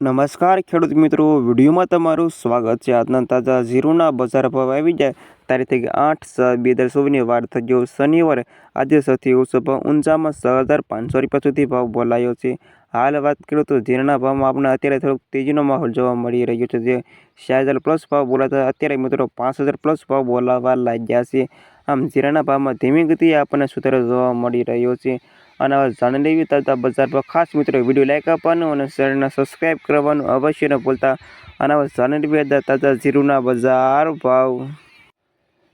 નમસ્કાર ખેડૂત મિત્રો, વિડીયોમાં તમારું સ્વાગત છે. આજના તાજા ઝીરોના બજાર ભાવ આવી જાય તારીખ આઠ સાત બે હજાર ચોવીસની વાર થઈ ગયો શનિવારે. આજે સૌથી ઓછો ભાવ ઊંચામાં છ હજાર પાંચસો રૂપિયા સુધી ભાવ બોલાયો છે. હાલ વાત કરું તો ઝીરાના ભાવમાં આપણે અત્યારે થોડોક તેજીનો માહોલ જોવા મળી રહ્યો છે. જે ચાર હજાર પ્લસ ભાવ બોલાતા અત્યારે મિત્રો પાંચ હજાર પ્લસ ભાવ બોલાવા લાગ્યા છે. આમ ઝીરાના ભાવમાં ધીમી ગતિએ આપણને સુધારો જોવા મળી રહ્યો છે. અને જાણી લેવી તાજા બજાર ખાસ મિત્રો વીડિયો લાઈક આપવાનું અને ચેનલને સબસ્ક્રાઈબ કરવાનું અવશ્ય ન ભૂલતા. અને જાણી લેવી તાજા જીરુના બજાર ભાવ.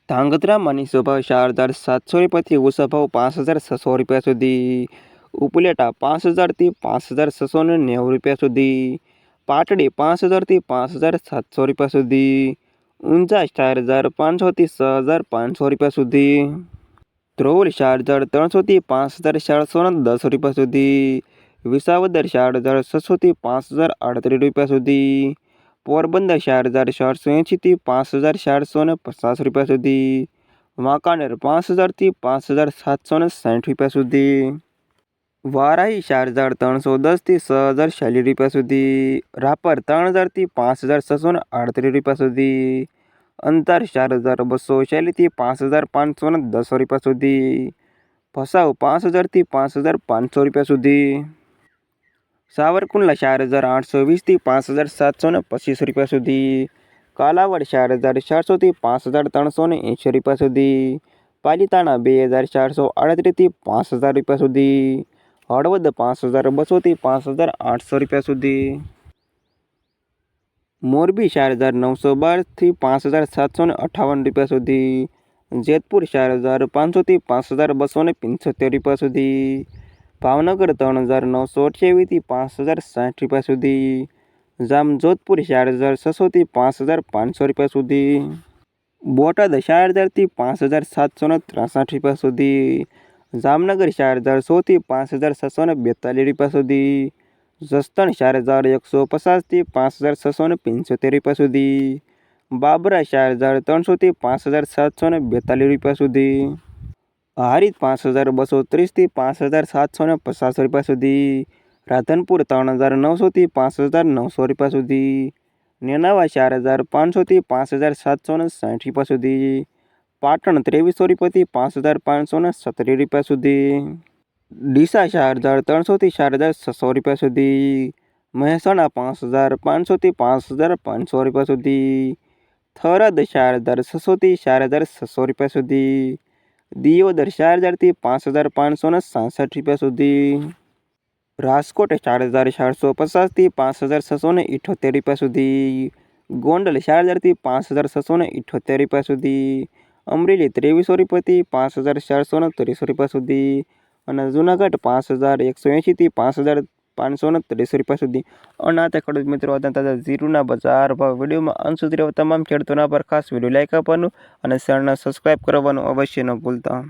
ધાંગધ્રા મની સ્વભાવ ચાર હજાર સાતસો રૂપિયાથી ઓછા ભાવ પાંચ હજાર છસો રૂપિયા સુધી. ઉપલેટા પાંચ હજારથી પાંચ હજાર છસો ને નેવું રૂપિયા સુધી. પાટડી પાંચ હજારથી પાંચ હજાર સાતસો રૂપિયા સુધી. ઊંઝા ચાર હજાર પાંચસોથી છ હજાર પાંચસો રૂપિયા સુધી. ધ્રોલ શારજળ ત્રણસોથી પાંચ હજાર ચારસો ને દસ રૂપિયા સુધી. વિસાવદર હજાર છસોથી પાંચ હજાર આડત્રીસ રૂપિયા સુધી. પોરબંદર ચાર હજાર ચારસો એંશીથી પાંચ હજાર ચારસો ને પચાસ રૂપિયા સુધી. વાંકાનેર પાંચ હજારથી પાંચ હજાર સાતસો ને સાઠ રૂપિયા સુધી. વારાહી ચાર ત્રણસો દસથી છ હજાર ચાલીસ રૂપિયા સુધી. રાપર ત્રણ હજારથી પાંચ હજાર છસો ને આડત્રીસ રૂપિયા સુધી. અંતર ચાર હજાર બસો શૈલીથી પાંચ હજાર પાંચસો ને દસ રૂપિયા સુધી. ભસાવ પાંચ હજારથી પાંચ હજાર પાંચસો રૂપિયા સુધી. સાવરકુંડલા ચાર હજાર આઠસો વીસથી પાંચ હજાર સાતસો ને પચીસ રૂપિયા સુધી. કાલાવડ ચાર હજાર ચારસોથી પાંચ હજાર ત્રણસો ને એંશી રૂપિયા સુધી. પાલીતાણા બે હજાર ચારસો આડત્રીસથી પાંચ હજાર રૂપિયા સુધી. હળવદ પાંચ હજાર બસોથી પાંચ હજાર આઠસો રૂપિયા સુધી. મોરબી ચાર હજાર નવસો બારથી પાંચ હજાર સાતસો ને અઠ્ઠાવન રૂપિયા સુધી. જેતપુર ચાર હજાર પાંચસોથી પાંચ હજાર બસો ને પંચોતેર રૂપિયા સુધી. ભાવનગર ત્રણ હજાર નવસો અઠ્યાવીસથી પાંચ હજાર સાઠ રૂપિયા સુધી. જામજોધપુર ચાર હજાર છસોથી પાંચ હજાર પાંચસો રૂપિયા સુધી. બોટાદ ચાર હજારથી પાંચ હજાર સાતસો ને ત્રાસઠ રૂપિયા સુધી. જામનગર ચાર હજાર સોથી પાંચ હજાર છસો ને બેતાલીસ રૂપિયા સુધી. જસદણ ચાર હજાર એકસો પચાસથી પાંચ હજાર છસો ને પંચોતેર રૂપિયા સુધી. બાબરા ચાર હજાર ત્રણસોથી પાંચ હજાર સાતસો ને બેતાલીસ રૂપિયા સુધી. હારીત પાંચ હજાર બસો ત્રીસથી પાંચ હજાર સાતસો ને પચાસ રૂપિયા સુધી. રાધનપુર ત્રણ હજાર નવસોથી પાંચ હજાર નવસો રૂપિયા સુધી. નેનાવા ચાર હજાર પાંચસોથી પાંચ હજાર સાતસો ને સાઠ રૂપિયા સુધી. પાટણ ત્રેવીસો રૂપિયાથી પાંચ હજાર પાંચસો ને સત્તરી રૂપિયા સુધી. ડીસા ચાર હજાર ત્રણસોથી ચાર હજાર છસો રૂપિયા સુધી, મહેસાણા પાંચ હજાર પાંચસોથી પાંચ હજાર પાંચસો રૂપિયા સુધી, થરાદ ચાર હજાર છસોથી ચાર હજાર છસો રૂપિયા સુધી, દિયોદર ચાર હજારથી પાંચ હજાર પાંચસો ને સાસઠ રૂપિયા સુધી, રાજકોટ ચાર હજાર ચારસો પચાસથી પાંચ હજાર છસો ને ઇઠોતેર રૂપિયા સુધી, ગોંડલ ચાર હજારથી પાંચ હજાર છસો ને ઇઠોતેર રૂપિયા સુધી, અમરેલી ત્રેવીસો રૂપિયાથી પાંચ હજાર ચારસો ને ત્રીસો રૂપિયા સુધી અને જુનાગઢ પાંચ હજાર એકસો એંશીથી પાંચ હજાર પાંચસો ને ત્રીસ રૂપિયા સુધી. અને આ ખેડૂત મિત્રો હતા તાજા ઝીરોના બજાર ભાવ વિડીયોમાં અંત સુધી તમામ ખેડૂતોના પર ખાસ વીડિયો લાઇક આપવાનું અને ચેનલને સબસ્ક્રાઈબ કરવાનું અવશ્ય ન ભૂલતા.